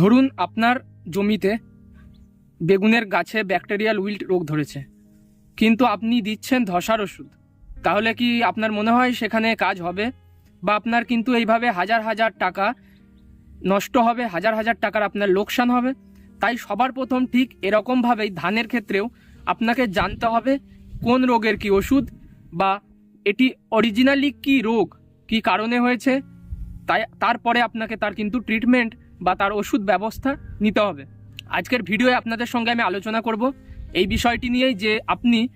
ধরুন আপনার জমিতে বেগুনের গাছে ব্যাকটেরিয়াল উইল্ট রোগ ধরেছে, কিন্তু আপনি দিচ্ছেন ধসার ওষুধ, তাহলে কি আপনার মনে হয় সেখানে কাজ হবে? বা আপনার কিন্তু এইভাবে হাজার হাজার টাকা নষ্ট হবে, হাজার হাজার টাকার আপনার লোকসান হবে? তাই সবার প্রথম ঠিক এরকমভাবেই ধানের ক্ষেত্রেও আপনাকে জানতে হবে কোন রোগের কি ওষুধ বা এটি অরিজিনালি কি রোগ, কি কারণে হয়েছে, তাই তারপরে আপনাকে তার কিন্তু ট্রিটমেন্ট বা তার ওষুধ ব্যবস্থা নিতে হবে। আজকের ভিডিওয়ে আপনাদের সঙ্গে আমি আলোচনা করব এই বিষয়টি নিয়েই যে আপনি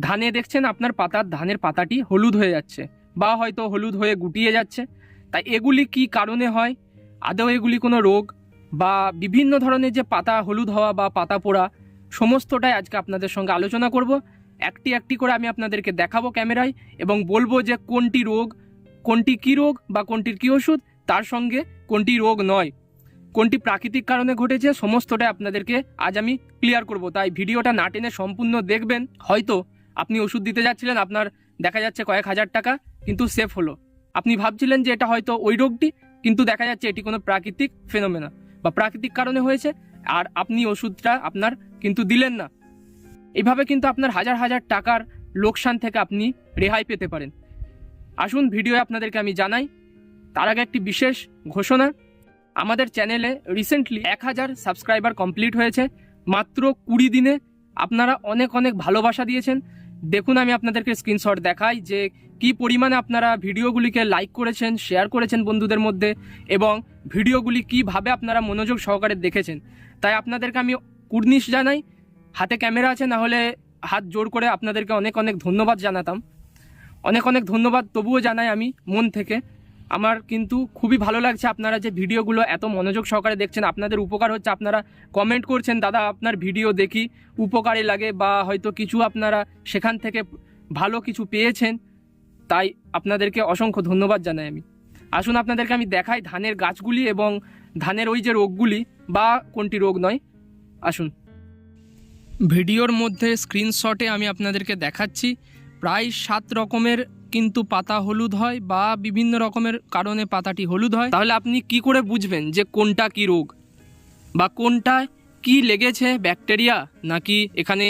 ধানে দেখছেন আপনার পাতার ধানের পাতাটি হলুদ হয়ে যাচ্ছে বা হয়তো হলুদ হয়ে গুটিয়ে যাচ্ছে। তাই এগুলি কি কারণে হয়? আদৌ এগুলি কোনো রোগ? বা বিভিন্ন ধরনের যে পাতা হলুদ হওয়া বা পাতা পোড়া, সমস্তটাই আজকে আপনাদের সঙ্গে আলোচনা করব। একটি একটি করে আমি আপনাদেরকে দেখাবো ক্যামেরায় এবং বলব যে কোনটি রোগ, কোনটি কী রোগ বা কোনটির কী ওষুধ, তার সঙ্গে কোনটি রোগ নয়। কোনটি প্রাকৃতিক কারণে ঘটেছে সমস্তটাই আপনাদেরকে আজ আমি ক্লিয়ার করব। তাই ভিডিওটা না টেনে সম্পূর্ণ দেখবেন। হয়তো আপনি ওষুধ দিতে যাচ্ছিলেন, আপনার দেখা যাচ্ছে কয়েক হাজার টাকা কিন্তু সেফ হলো। আপনি ভাবছিলেন যে এটা হয়তো ওই রোগটি, কিন্তু দেখা যাচ্ছে এটি কোনো প্রাকৃতিক ফেনোমেনা বা প্রাকৃতিক কারণে হয়েছে আর আপনি ওষুধটা আপনার কিন্তু দিলেন না। এইভাবে কিন্তু আপনার হাজার হাজার টাকার লোকসান থেকে আপনি রেহাই পেতে পারেন। আসুন ভিডিও আপনাদেরকে আমি জানাই, তার আগে একটি বিশেষ ঘোষণা। আমাদের চ্যানেলে রিসেন্টলি এক হাজার সাবস্ক্রাইবার কমপ্লিট হয়েছে। মাত্র কুড়ি দিনে আপনারা অনেক অনেক ভালোবাসা দিয়েছেন। দেখুন, আমি আপনাদেরকে স্ক্রিনশট দেখাই যে কি পরিমাণে আপনারা ভিডিওগুলিকে লাইক করেছেন শেয়ার করেছেন বন্ধুদের মধ্যে এবং ভিডিওগুলি কীভাবে আপনারা মনোযোগ সহকারে দেখেছেন। তাই আপনাদেরকে আমি কুর্নিশ জানাই। হাতে ক্যামেরা আছে না হলে হাত জোর করে আপনাদেরকে অনেক অনেক ধন্যবাদ জানাতাম। অনেক অনেক ধন্যবাদ, তবুও জানাই আমি মন থেকে। আমার কিন্তু খুবই ভালো লাগছে আপনারা যে ভিডিওগুলো এত মনোযোগ সহকারে দেখছেন। আপনাদের উপকার হচ্ছে, আপনারা কমেন্ট করছেন, দাদা আপনার ভিডিও দেখি, উপকারে লাগে বা হয়তো কিছু আপনারা সেখান থেকে ভালো কিছু পেয়েছেন, তাই আপনাদেরকে অসংখ্য ধন্যবাদ জানাই আমি। আসুন আপনাদেরকে আমি দেখাই ধানের গাছগুলি এবং ধানের ওই যে রোগগুলি, বা কোনটি রোগ নয়। আসুন। ভিডিওর মধ্যে স্ক্রিনশটে আমি আপনাদেরকে দেখাচ্ছি। প্রায় সাত রকমের কিন্তু পাতা হলুদ হয় বা বিভিন্ন রকমের কারণে পাতাটি হলুদ হয়, তাহলে আপনি কি করে বুঝবেন যে কোনটা কি রোগ? বা কোনটা কি লেগেছে? ব্যাকটেরিয়া? নাকি এখানে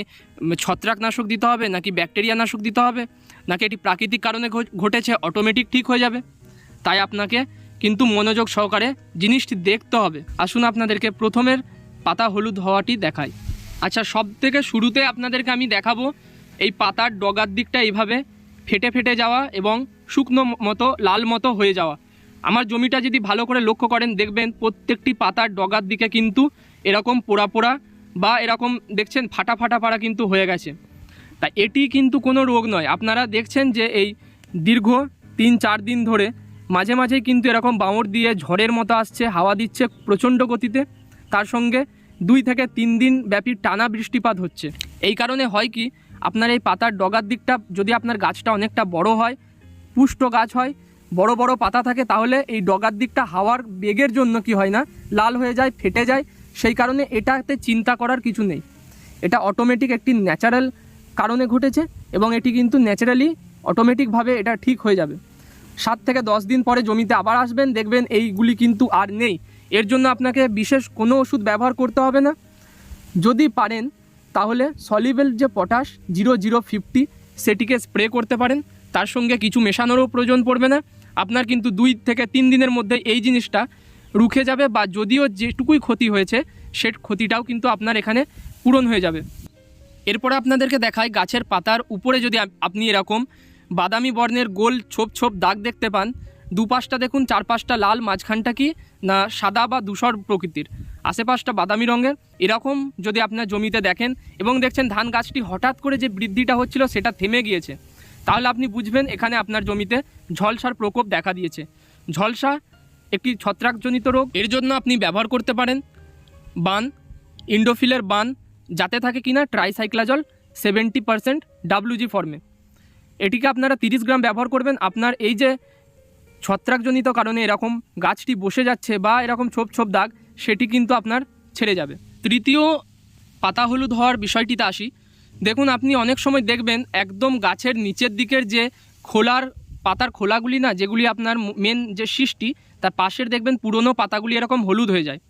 ছত্রাকনাশক দিতে হবে? নাকি ব্যাকটেরিয়া নাশক দিতে হবে? নাকি এটি প্রাকৃতিক কারণে ঘটেছে? অটোমেটিক ঠিক হয়ে যাবে। তাই আপনাকে কিন্তু মনোযোগ সহকারে জিনিসটি দেখতে হবে। আসুন আপনাদেরকে প্রথমের পাতা হলুদ হওয়াটি দেখাই। আচ্ছা সব থেকে শুরুতে আপনাদেরকে আমি দেখাবো, এই পাতার ডগার দিকটা এইভাবে ফেটে ফেটে যাওয়া এবং শুকনো মতো, লাল মতো হয়ে যাওয়া। আমার জমিটা যদি ভালো করে লক্ষ্য করেন, দেখবেন প্রত্যেকটি পাতার ডগার দিকে কিন্তু এরকম পোড়া পোড়া বা এরকম দেখছেন ফাটা ফাটা পাড়া কিন্তু হয়ে গেছে। তা এটি কিন্তু কোনো রোগ নয়। আপনারা দেখছেন যে এই দীর্ঘ তিন চার দিন ধরে মাঝে মাঝেই কিন্তু এরকম বাঁড় দিয়ে ঝড়ের মতো আসছে, হাওয়া দিচ্ছে প্রচণ্ড গতিতে। তার সঙ্গে দুই থেকে তিন দিন ব্যাপী টানা বৃষ্টিপাত হচ্ছে। এই কারণে হয় কি আপনার এই পাতার ডগার দিকটা যদি আপনার গাছটা অনেকটা বড় হয়, পুষ্ট গাছ হয়, বড় বড় পাতা থাকে, তাহলে এই ডগার দিকটা হাওয়ার বেগের জন্য কি হয় না? লাল হয়ে যায়, ফেটে যায়, সেই কারণে এটাতে চিন্তা করার কিছু নেই। এটা অটোমেটিক একটি ন্যাচারাল কারণে ঘটেছে এবং এটি কিন্তু ন্যাচারালি অটোমেটিকভাবে এটা ঠিক হয়ে যাবে। সাত থেকে দশ দিন পরে জমিতে আবার আসবেন, দেখবেন এইগুলি কিন্তু আর নেই। এর জন্য আপনাকে বিশেষ কোনো ওষুধ ব্যবহার করতে হবে না। যদি পারেন তাহলে সলিবেল যে পটাশ জিরো জিরো ফিফটি সেটিকে স্প্রে করতে পারেন, তার সঙ্গে কিছু মেশানোরও প্রয়োজন পড়বে না। আপনার কিন্তু দুই থেকে তিন দিনের মধ্যে এই জিনিসটা রুখে যাবে বা যদিও যেটুকুই ক্ষতি হয়েছে, সে ক্ষতিটাও কিন্তু আপনার এখানে পূরণ হয়ে যাবে। এরপরে আপনাদেরকে দেখায় গাছের পাতার উপরে যদি আপনি এরকম বাদামি বর্ণের গোল ছোপ ছোপ দাগ দেখতে পান, দুপাশটা দেখুন চার পাঁচটা লাল, মাঝখানটা কি না সাদা বা ধূসর প্রকৃতির। আশেপাশটা বাদামি রঙের। এরকম যদি আপনার জমিতে দেখেন এবং দেখছেন ধান গাছটি হঠাৎ করে যে বৃদ্ধিটা হচ্ছিল সেটা থেমে গিয়েছে, তাহলে আপনি বুঝবেন এখানে আপনার জমিতে ঝলসার প্রকোপ দেখা দিয়েছে। ঝলসা একটি ছত্রাকজনিত রোগ, এর জন্য আপনি ব্যবহার করতে পারেন বান, ইন্ডোফিলের বান, যাতে থাকে কিনা ট্রাইসাইক্লাজল সেভেন্টি পারসেন্ট ডাব্লিউজি ফর্মে। এটিকে আপনারা তিরিশ গ্রাম ব্যবহার করবেন। আপনার এই যে ছত্রাকজনিত কারণে এরকম গাছটি বসে যাচ্ছে বা এরকম ছোপ ছোপ দাগ, সেটি কিন্তু আপনার ছেড়ে যাবে। তৃতীয় পাতা হলুদ হওয়ার বিষয়টিতে আসি। দেখুন, আপনি অনেক সময় দেখবেন একদম গাছের নিচের দিকের যে খোলার পাতার খোলাগুলি না, যেগুলি আপনার মেন যে সৃষ্টি, তার পাশের দেখবেন পুরনো পাতাগুলি এরকম হলুদ হয়ে যায়।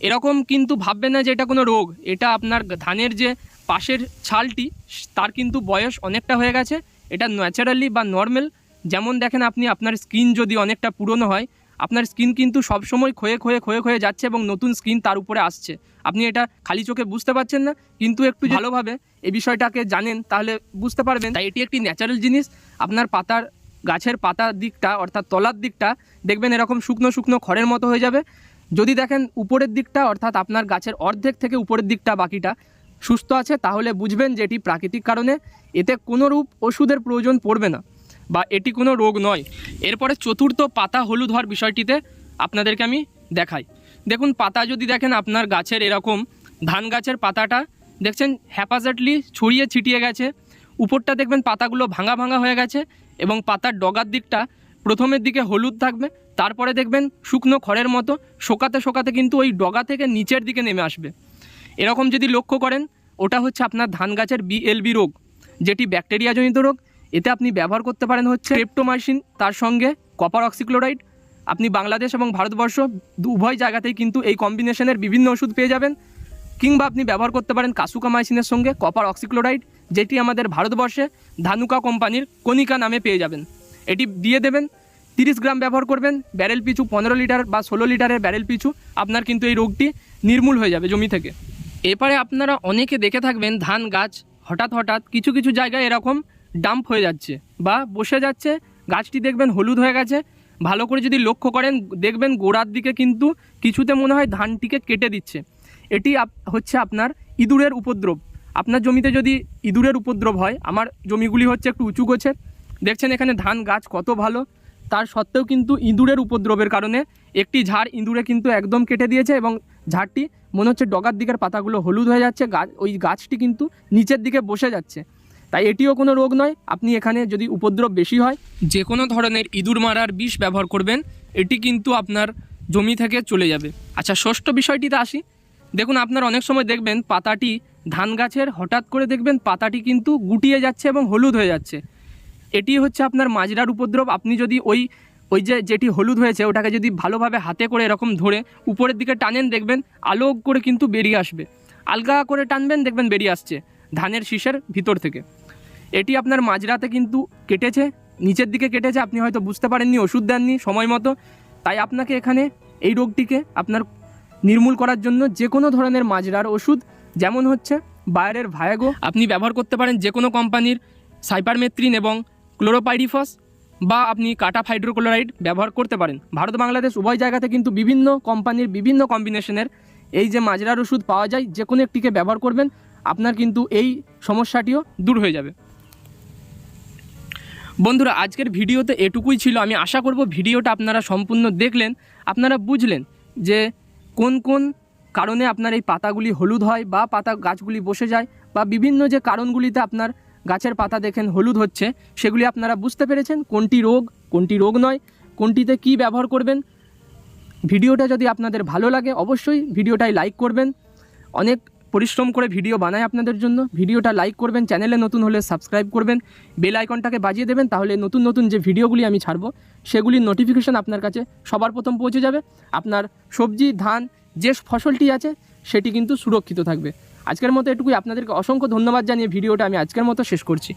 এরকম কিন্তু ভাববেন না যে এটা কোনো রোগ, এটা আপনার ধানের যে পাশের ছালটি, তার কিন্তু বয়স অনেকটা হয়ে গেছে। এটা ন্যাচারালি বা নর্মাল যেমন দেখেন আপনি আপনার স্কিন যদি অনেকটা পুরনো হয় আপনার স্কিন কিন্তু সবসময় ক্ষয়ে ক্ষয়ে ক্ষয়ে ক্ষয়ে যাচ্ছে এবং নতুন স্কিন তার উপরে আসছে। আপনি এটা খালি চোখে বুঝতে পারছেন না কিন্তু একটু ভালোভাবে এই বিষয়টাকে জানেন তাহলে বুঝতে পারবেন। তাই এটি একটি ন্যাচারাল জিনিস। আপনার পাতার গাছের পাতার দিকটা অর্থাৎ তলার দিকটা দেখবেন এরকম শুকনো শুকনো খড়ের মতো হয়ে যাবে। যদি দেখেন উপরের দিকটা অর্থাৎ আপনার গাছের অর্ধেক থেকে উপরের দিকটা বাকিটা সুস্থ আছে তাহলে বুঝবেন যে এটি প্রাকৃতিক কারণে। এতে কোনো রূপ ওষুধের প্রয়োজন পড়বে না। বা এটি কোনো রোগ নয়। এরপরে চতুর্থ পাতা হলুদ হওয়ার বিষয়টিতে আপনাদেরকে আমি দেখাই। দেখুন, পাতা যদি দেখেন, আপনার গাছের এরকম ধান গাছের পাতাটা, দেখছেন হ্যাপাজেটলি ছড়িয়ে ছিটিয়ে গেছে। উপরটা দেখবেন, পাতাগুলো ভাঙা ভাঙা হয়ে গেছে এবং পাতার ডগার দিকটা প্রথমের দিকে হলুদ থাকবে, তারপরে দেখবেন, শুকনো খড়ের মতো শোকাতে শোকাতে কিন্তু ওই ডগা থেকে নিচের দিকে নেমে আসবে। এরকম যদি লক্ষ্য করেন, ওটা হচ্ছে আপনার ধান গাছের বিএলবি রোগ, যেটি ব্যাকটেরিয়াজনিত রোগ। এতে আপনি ব্যবহার করতে পারেন হচ্ছে ক্রেপ্টোমাইসিন তার সঙ্গে কপার অক্সিক্লোরাইড। আপনি বাংলাদেশ এবং ভারতবর্ষ উভয় জায়গাতেই কিন্তু এই কম্বিনেশনের বিভিন্ন ওষুধ পেয়ে যাবেন। কিংবা আপনি ব্যবহার করতে পারেন কাসুকামাইসিনের সঙ্গে কপার অক্সিক্লোরাইড, যেটি আমাদের ভারতবর্ষে ধানুকা কোম্পানির কনিকা নামে পেয়ে যাবেন। এটি দিয়ে দেবেন, তিরিশ গ্রাম ব্যবহার করবেন, ব্যারেল পিছু পনেরো লিটার বা ষোলো লিটারের ব্যারেল পিছু, আপনার কিন্তু এই রোগটি নির্মূল হয়ে যাবে জমি থেকে। এরপরে আপনারা অনেকে দেখে থাকবেন ধান, গাছ, হঠাৎ হঠাৎ কিছু কিছু জায়গায় এরকম ডাম্প হয়ে যাচ্ছে বা বসে যাচ্ছে। গাছটি দেখবেন হলুদ হয়ে গেছে। ভালো করে যদি লক্ষ্য করেন, দেখবেন গোড়ার দিকে কিন্তু কিছুতে মনে হয় ধানটিকে কেটে দিচ্ছে। এটি হচ্ছে আপনার ইঁদুরের উপদ্রব। আপনার জমিতে যদি ইঁদুরের উপদ্রব হয়, আমার জমিগুলি হচ্ছে একটু উঁচু গোছের। দেখছেন এখানে ধান গাছ কত ভালো। তার সত্ত্বেও কিন্তু ইঁদুরের উপদ্রবের কারণে একটি ঝাড় ইঁদুরে কিন্তু একদম কেটে দিয়েছে এবং ঝাড়টি মনে হচ্ছে ডগার দিকের পাতাগুলো হলুদ হয়ে যাচ্ছে। গাছ ওই গাছটি কিন্তু নিচের দিকে বসে যাচ্ছে। তাই এটিও কোনো রোগ নয়। আপনি এখানে যদি উপদ্রব বেশি হয় যে কোনো ধরনের ইঁদুর মারার বিষ ব্যবহার করবেন। এটি কিন্তু আপনার জমি থেকে চলে যাবে। আচ্ছা ষষ্ঠ বিষয়টিতে আসি। দেখুন, আপনার অনেক সময় দেখবেন পাতাটি ধান গাছের, হঠাৎ করে দেখবেন পাতাটি কিন্তু গুটিয়ে যাচ্ছে এবং হলুদ হয়ে যাচ্ছে। এটি হচ্ছে আপনার মাজরার উপদ্রব। আপনি যদি ওই ওই যে যেটি হলুদ হয়েছে, ওটাকে যদি ভালোভাবে হাতে করে এরকম ধরে উপরের দিকে টানেন, দেখবেন আলো করে কিন্তু বেরিয়ে আসবে। আলগা করে টানবেন, দেখবেন বেরিয়ে আসছে ধানের শীষের ভিতর থেকে। এটি আপনার মাজরাতে কিন্তু কেটেছে, নিচের দিকে কেটেছে, আপনি হয়তো বুঝতে পারেননি, ওষুধ দেননি, সময় মতো। তাই আপনাকে এখানে এই রোগটিকে আপনার নির্মূল করার জন্য যে কোনো ধরনের মাজরার ওষুধ, যেমন হচ্ছে বায়ারের ভায়াগো, আপনি ব্যবহার করতে পারেন যে কোনো কোম্পানির সাইপারমেথ্রিন এবং ক্লোরোপাইরিফস বা আপনি কাটা হাইড্রোক্লোরাইড ব্যবহার করতে পারেন। ভারত বাংলাদেশ উভয় জায়গাতে কিন্তু বিভিন্ন কোম্পানির বিভিন্ন কম্বিনেশনের এই যে মাজরার ওষুধ পাওয়া যায়, যে কোনো একটিকে ব্যবহার করবেন, আপনার কিন্তু এই সমস্যাটিও দূর হয়ে যাবে। বন্ধুরা, আজকের ভিডিওতে এটুকুই ছিল। আমি আশা করব ভিডিওটা আপনারা সম্পূর্ণ দেখলেন। আপনারা বুঝলেন যে কোন কোন কারণে আপনার এই পাতাগুলি হলুদ হয় বা পাতা গাছগুলি বসে যায় বা বিভিন্ন যে কারণগুলিতে আপনার গাছের পাতা দেখেন হলুদ হচ্ছে, সেগুলি আপনারা বুঝতে পেরেছেন কোনটি রোগ কোনটি রোগ নয়, কোনটিতে কি ব্যবহার করবেন। ভিডিওটা যদি আপনাদের ভালো লাগে, অবশ্যই ভিডিওটাই লাইক করবেন। অনেক পরিশ্রম করে ভিডিও বানাই আপনাদের জন্য। ভিডিওটা লাইক করবেন চ্যানেলে নতুন হলে সাবস্ক্রাইব করবেন বেল আইকনটাকে বাজিয়ে দেবেন, তাহলে নতুন নতুন যে ভিডিওগুলি আমি ছাড়বো, সেগুলির নোটিফিকেশান আপনার কাছে সবার প্রথম পৌঁছে যাবে। আপনার সবজি, ধান, যে ফসলটি আছে, সেটি কিন্তু সুরক্ষিত থাকবে। আজকের মতো এটুকুই। আপনাদেরকে অসংখ্য ধন্যবাদ জানিয়ে ভিডিওটা আমি আজকের মতো শেষ করছি।